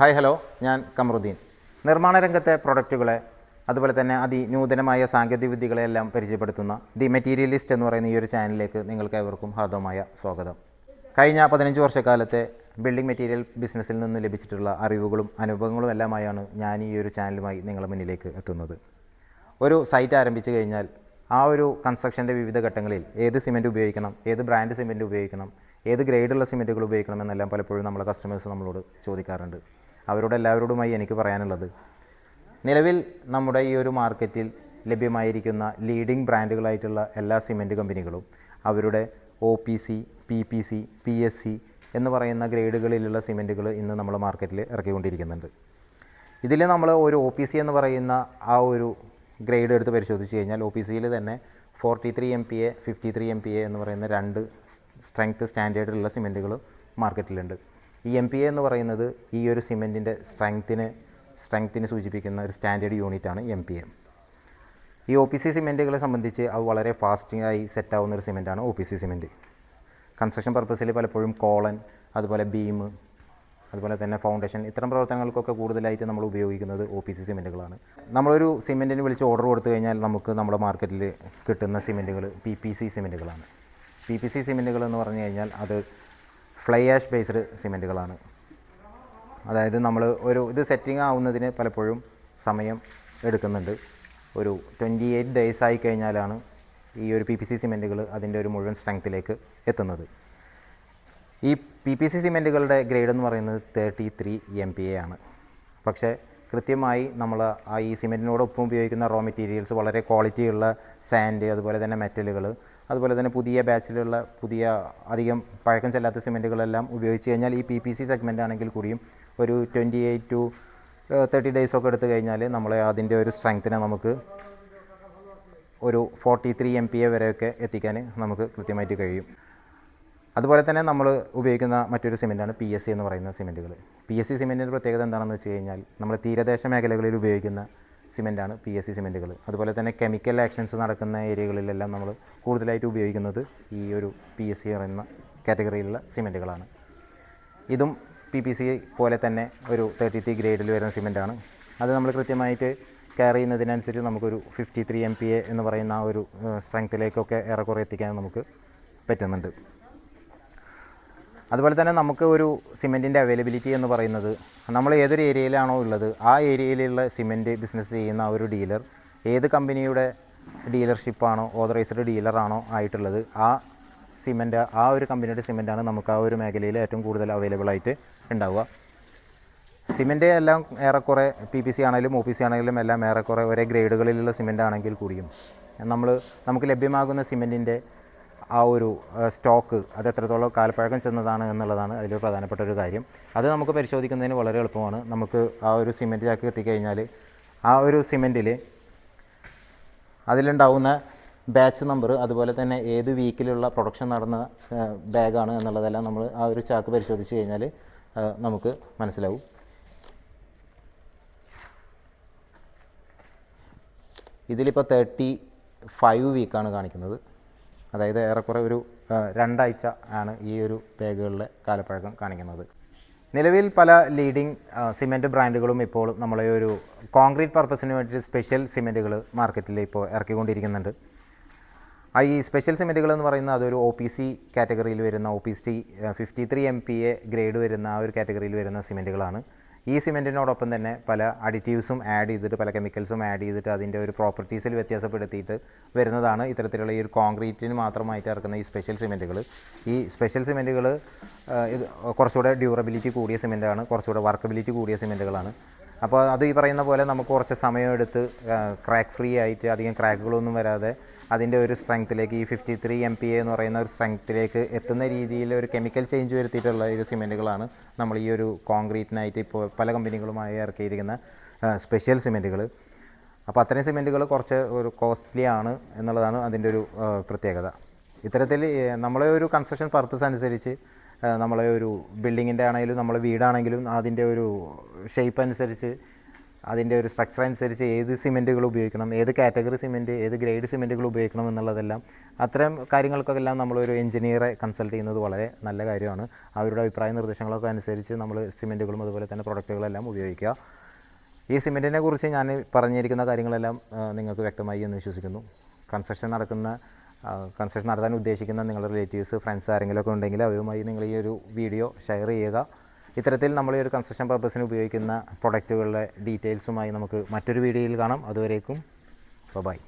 Hi hello. ഞാൻ കമറുദ്ദീൻ. നിർമ്മാണ രംഗത്തെ പ്രൊഡക്റ്റുകളെ അതുപോലെ തന്നെ അതിനൂതനമായ സാങ്കേതിക വിദ്യകളെല്ലാം പരിചയപ്പെടുത്തുന്ന ദി മെറ്റീരിയലിസ്റ്റ് എന്ന് പറയുന്ന ഈ ഒരു ചാനലിലേക്ക് നിങ്ങൾക്ക് ഏവർക്കും ഹാർദവമായ സ്വാഗതം. കഴിഞ്ഞ പതിനഞ്ച് വർഷക്കാലത്തെ ബിൽഡിംഗ് മെറ്റീരിയൽ ബിസിനസ്സിൽ നിന്ന് ലഭിച്ചിട്ടുള്ള അറിവുകളും അനുഭവങ്ങളും എല്ലാമായാണ് ഞാൻ ഈ ഒരു ചാനലുമായി നിങ്ങളുടെ മുന്നിലേക്ക് എത്തുന്നത്. ഒരു സൈറ്റ് ആരംഭിച്ചു കഴിഞ്ഞാൽ ആ ഒരു കൺസ്ട്രക്ഷന്റെ വിവിധ ഘട്ടങ്ങളിൽ ഏത് സിമെന്റ് ഉപയോഗിക്കണം ഏത് ബ്രാൻഡ് സിമെന്റ് ഉപയോഗിക്കണം ഏത് ഗ്രേഡുള്ള സിമെന്റുകൾ ഉപയോഗിക്കണം എന്നെല്ലാം പലപ്പോഴും നമ്മളെ കസ്റ്റമേഴ്സ് നമ്മളോട് ചോദിക്കാറുണ്ട്. അവരോട് എല്ലാവരോടുമായി എനിക്ക് പറയാനുള്ളത്. നിലവിൽ നമ്മുടെ ഈ ഒരു മാർക്കറ്റിൽ ലഭ്യമായിരിക്കുന്ന ലീഡിംഗ് ബ്രാൻഡുകളായിട്ടുള്ള എല്ലാ സിമെന്റ് കമ്പനികളും അവരുടെ O P C P P C P S C എന്ന് പറയുന്ന ഗ്രേഡുകളിലുള്ള സിമെന്റുകൾ ഇന്ന് നമ്മൾ മാർക്കറ്റിൽ ഇറക്കിക്കൊണ്ടിരിക്കുന്നുണ്ട്. ഇതിൽ നമ്മൾ ഒരു ഒ പി സി എന്ന് പറയുന്ന ആ ഒരു ഗ്രേഡ് എടുത്ത് പരിശോധിച്ച് കഴിഞ്ഞാൽ ഒ പി സിയിൽ തന്നെ forty three M P A fifty three M P A എന്ന് പറയുന്ന രണ്ട് സ്ട്രെങ്ത് സ്റ്റാൻഡേർഡിലുള്ള സിമെന്റുകൾ മാർക്കറ്റിലുണ്ട് ഈ എം പി എ എന്ന് പറയുന്നത് ഈ ഒരു സിമെന്റിന്റെ സ്ട്രെങ്ത്തിന് സ്ട്രെങ്ത്തിന് സൂചിപ്പിക്കുന്ന ഒരു സ്റ്റാൻഡേർഡ് യൂണിറ്റാണ് എം പി എ ഈ ഒ പി സി സിമെന്റുകളെ സംബന്ധിച്ച് അത് വളരെ ഫാസ്റ്റിംഗായി സെറ്റ് ആവുന്ന ഒരു സിമെന്റാണ് O P C cement. Construction പർപ്പസിൽ പലപ്പോഴും കോളൻ അതുപോലെ ബീം അതുപോലെ തന്നെ ഫൗണ്ടേഷൻ ഇത്തരം പ്രവർത്തനങ്ങൾക്കൊക്കെ കൂടുതലായിട്ട് നമ്മൾ ഉപയോഗിക്കുന്നത് ഒ പി സി സിമെന്റുകളാണ്. നമ്മളൊരു സിമെന്റിന് വിളിച്ച് ഓർഡർ കൊടുത്തു കഴിഞ്ഞാൽ നമുക്ക് നമ്മുടെ മാർക്കറ്റിൽ കിട്ടുന്ന സിമെന്റുകൾ പി പി സി സിമെന്റുകളാണ്. പി പി സി സിമെന്റുകൾ എന്ന് പറഞ്ഞു കഴിഞ്ഞാൽ അത് ഫ്ലൈ ആഷ് ബേസ്ഡ് സിമെന്റുകളാണ്. അതായത് നമ്മൾ ഒരു ഇത് സെറ്റിംഗ് ആവുന്നതിന് പലപ്പോഴും സമയം എടുക്കുന്നുണ്ട്. ഒരു ട്വന്റി എയ്റ്റ് ഡേയ്സ് ആയി കഴിഞ്ഞാലാണ് ഈ ഒരു പി പി സി സിമെന്റുകൾ അതിന്റെ ഒരു മുഴുവൻ സ്ട്രെങ്ത്തിലേക്ക് എത്തുന്നത്. ഈ പി പി സി സിമെന്റുകളുടെ ഗ്രേഡ് എന്ന് പറയുന്നത് thirty three M P A ആണ്. പക്ഷേ കൃത്യമായി നമ്മൾ ആ ഈ സിമെന്റിനോടൊപ്പം ഉപയോഗിക്കുന്ന റോ മെറ്റീരിയൽസ് വളരെ ക്വാളിറ്റിയുള്ള സാൻഡ് അതുപോലെ തന്നെ മെറ്റലുകൾ അതുപോലെ തന്നെ പുതിയ ബാച്ചിലുള്ള പുതിയ അധികം പഴക്കം ചെല്ലാത്ത സിമെന്റുകളെല്ലാം ഉപയോഗിച്ച് കഴിഞ്ഞാൽ ഈ പി പി സി സെഗ്മെന്റ് ആണെങ്കിൽ കൂടിയും ഒരു twenty eight to thirty days ഒക്കെ എടുത്തു കഴിഞ്ഞാൽ നമ്മളെ അതിന്റെ ഒരു സ്ട്രെങ്ത്തിനെ നമുക്ക് ഒരു forty three M P A വരെയൊക്കെ എത്തിക്കാൻ നമുക്ക് കൃത്യമായിട്ട് കഴിയും. അതുപോലെ തന്നെ നമ്മൾ ഉപയോഗിക്കുന്ന മറ്റൊരു സിമെന്റാണ് പി എസ് സി എന്ന് പറയുന്ന സിമെന്റുകൾ പി എസ് സി സിമെന്റിന്റെ പ്രത്യേകത എന്താണെന്ന് വെച്ച് കഴിഞ്ഞാൽ നമ്മൾ തീരദേശ മേഖലകളിൽ ഉപയോഗിക്കുന്ന സിമെന്റാണ് പി എസ് സി സിമെന്റുകൾ. അതുപോലെ തന്നെ കെമിക്കൽ ആക്ഷൻസ് നടക്കുന്ന ഏരിയകളിലെല്ലാം നമ്മൾ കൂടുതലായിട്ട് ഉപയോഗിക്കുന്നത് ഈ ഒരു പി എസ് സി പറയുന്ന കാറ്റഗറിയിലുള്ള സിമെന്റുകളാണ്. ഇതും പി പി സി പോലെ തന്നെ ഒരു തേർട്ടി ത്രീ ഗ്രേഡിൽ വരുന്ന സിമെന്റാണ്. അത് നമ്മൾ കൃത്യമായിട്ട് കെയർ ചെയ്യുന്നതിനനുസരിച്ച് നമുക്കൊരു fifty three M P A എന്ന് പറയുന്ന ആ ഒരു സ്ട്രെങ്ത്തിലേക്കൊക്കെ ഏറെക്കുറെ എത്തിക്കാൻ നമുക്ക് പറ്റുന്നുണ്ട്. അതുപോലെ തന്നെ നമുക്ക് ഒരു സിമെന്റിന്റെ അവൈലബിലിറ്റി എന്ന് പറയുന്നത് നമ്മൾ ഏതൊരു ഏരിയയിലാണോ ഉള്ളത് ആ ഏരിയയിലുള്ള സിമെന്റ് ബിസിനസ് ചെയ്യുന്ന ഒരു ഡീലർ ഏത് കമ്പനിയുടെ ഡീലർഷിപ്പാണോ ഓതറൈസ്ഡ് ഡീലറാണോ ആയിട്ടുള്ളത് ആ സിമെന്റ് ആ ഒരു കമ്പനിയുടെ സിമെന്റാണ് നമുക്ക് ആ ഒരു മേഖലയിൽ ഏറ്റവും കൂടുതൽ അവൈലബിൾ ആയിട്ട് ഉണ്ടാവുക. സിമെന്റ് എല്ലാം ഏറെക്കുറെ പി പി സി ആണെങ്കിലും ഒ പി സി ആണെങ്കിലും എല്ലാം ഏറെക്കുറെ ഒരേ ഗ്രേഡുകളിലുള്ള സിമെന്റ് ആണെങ്കിൽ കൂടിയും നമ്മൾ നമുക്ക് ലഭ്യമാകുന്ന സിമെന്റിന്റെ ആ ഒരു സ്റ്റോക്ക് അത് എത്രത്തോളം കാലപ്പഴക്കം ചെന്നതാണ് എന്നുള്ളതാണ് അതിൽ പ്രധാനപ്പെട്ട ഒരു കാര്യം. അത് നമുക്ക് പരിശോധിക്കുന്നതിന് വളരെ എളുപ്പമാണ്. നമുക്ക് ആ ഒരു സിമെന്റ് ചാക്ക് എത്തിക്കഴിഞ്ഞാൽ ആ ഒരു സിമെന്റിൽ അതിലുണ്ടാവുന്ന ബാച്ച് നമ്പർ അതുപോലെ തന്നെ ഏത് വീക്കിലുള്ള പ്രൊഡക്ഷൻ നടന്ന ബാഗാണ് എന്നുള്ളതെല്ലാം നമ്മൾ ആ ഒരു ചാക്ക് പരിശോധിച്ച് കഴിഞ്ഞാൽ നമുക്ക് മനസ്സിലാവും. ഇതിലിപ്പോൾ തേർട്ടി ഫൈവ് വീക്കാണ് കാണിക്കുന്നത്. അതായത് ഏറെക്കുറെ ഒരു രണ്ടാഴ്ച ആണ് ഈ ഒരു ബാഗുകളിലെ കാലപ്പഴക്കം കാണിക്കുന്നത്. നിലവിൽ പല ലീഡിംഗ് സിമെന്റ് ബ്രാൻഡുകളും ഇപ്പോൾ നമ്മളെ ഒരു കോൺക്രീറ്റ് പർപ്പസിന് വേണ്ടിയിട്ട് സ്പെഷ്യൽ സിമെന്റുകൾ മാർക്കറ്റിൽ ഇപ്പോൾ ഇറക്കിക്കൊണ്ടിരിക്കുന്നുണ്ട്. ആ ഈ സ്പെഷ്യൽ സിമെന്റുകൾ എന്ന് പറയുന്നത് അതൊരു ഒ പി സി കാറ്റഗറിയിൽ വരുന്ന O P C fifty three M P A grade വരുന്ന ആ ഒരു കാറ്റഗറിയിൽ വരുന്ന സിമെന്റുകളാണ് ഈ സിമെന്റിനോടൊപ്പം തന്നെ പല അഡിറ്റീവ്സും ആഡ് ചെയ്തിട്ട് പല കെമിക്കൽസും ആഡ് ചെയ്തിട്ട് അതിന്റെ ഒരു പ്രോപ്പർട്ടീസിൽ വ്യത്യാസപ്പെടുത്തിയിട്ട് വരുന്നതാണ് ഇത്തരത്തിലുള്ള ഈ ഒരു കോൺക്രീറ്റിന് മാത്രമായിട്ട് ഇറക്കുന്ന ഈ സ്പെഷ്യൽ സിമെന്റുകൾ ഈ സ്പെഷ്യൽ സിമെന്റുകൾ ഇത് കുറച്ചുകൂടെ ഡ്യൂറബിലിറ്റി കൂടിയ സിമെന്റാണ് കുറച്ചുകൂടെ വർക്കബിലിറ്റി കൂടിയ സിമെന്റുകളാണ് അപ്പോൾ അത് ഈ പറയുന്ന പോലെ നമുക്ക് കുറച്ച് സമയമെടുത്ത് ക്രാക്ക് ഫ്രീ ആയിട്ട് അധികം ക്രാക്കുകളൊന്നും വരാതെ അതിന്റെ ഒരു സ്ട്രെങ്ത്തിലേക്ക് ഈ fifty three M P A എന്ന് പറയുന്ന ഒരു സ്ട്രെങ്ത്തിലേക്ക് എത്തുന്ന രീതിയിൽ ഒരു കെമിക്കൽ ചേഞ്ച് വരുത്തിയിട്ടുള്ള ഒരു സിമെന്റുകളാണ് നമ്മൾ ഈ ഒരു കോൺക്രീറ്റിനായിട്ട് ഇപ്പോൾ പല കമ്പനികളുമായി ഇറക്കിയിരിക്കുന്ന സ്പെഷ്യൽ സിമെന്റുകൾ അപ്പോൾ അത്രയും സിമെന്റുകൾ കുറച്ച് ഒരു കോസ്റ്റ്ലി ആണ് എന്നുള്ളതാണ് അതിന്റെ ഒരു പ്രത്യേകത. ഇത്തരത്തിൽ നമ്മളെ ഒരു കൺസ്ട്രക്ഷൻ പർപ്പസ് അനുസരിച്ച് നമ്മളെ ഒരു ബിൽഡിങ്ങിന്റെ ആണെങ്കിലും നമ്മളെ വീടാണെങ്കിലും അതിന്റെ ഒരു ഷേപ്പ് അനുസരിച്ച് അതിന്റെ ഒരു സ്ട്രക്ചർ അനുസരിച്ച് ഏത് സിമെന്റുകൾ ഉപയോഗിക്കണം ഏത് കാറ്റഗറി സിമെന്റ് ഏത് ഗ്രേഡ് സിമെന്റുകൾ ഉപയോഗിക്കണം എന്നുള്ളതെല്ലാം അത്തരം കാര്യങ്ങൾക്കെല്ലാം നമ്മളൊരു എഞ്ചിനീയറെ കൺസൾട്ട് ചെയ്യുന്നത് വളരെ നല്ല കാര്യമാണ്. അവരുടെ അഭിപ്രായ നിർദ്ദേശങ്ങളൊക്കെ അനുസരിച്ച് നമ്മൾ സിമെന്റുകളും അതുപോലെ തന്നെ പ്രൊഡക്റ്റുകളെല്ലാം ഉപയോഗിക്കുക. ഈ സിമെന്റിനെ കുറിച്ച് ഞാൻ പറഞ്ഞിരിക്കുന്ന കാര്യങ്ങളെല്ലാം നിങ്ങൾക്ക് വ്യക്തമായി എന്ന് വിശ്വസിക്കുന്നു. കൺസ്ട്രക്ഷൻ നടക്കുന്ന കൺസ്ട്രക്ഷൻ നടത്താൻ ഉദ്ദേശിക്കുന്ന നിങ്ങളുടെ റിലേറ്റീവ്സ് ഫ്രണ്ട്സ് ആരെങ്കിലും ഒക്കെ ഉണ്ടെങ്കിൽ അവരുമായി നിങ്ങൾ ഈ ഒരു വീഡിയോ ഷെയർ ചെയ്യുക. ഇത്തരത്തിൽ നമ്മൾ ഈ ഒരു കൺസ്ട്രക്ഷൻ പർപ്പസിന് ഉപയോഗിക്കുന്ന പ്രൊഡക്റ്റുകളുടെ ഡീറ്റെയിൽസുമായി നമുക്ക് മറ്റൊരു വീഡിയോയിൽ കാണാം. അതുവരേക്കും ബൈ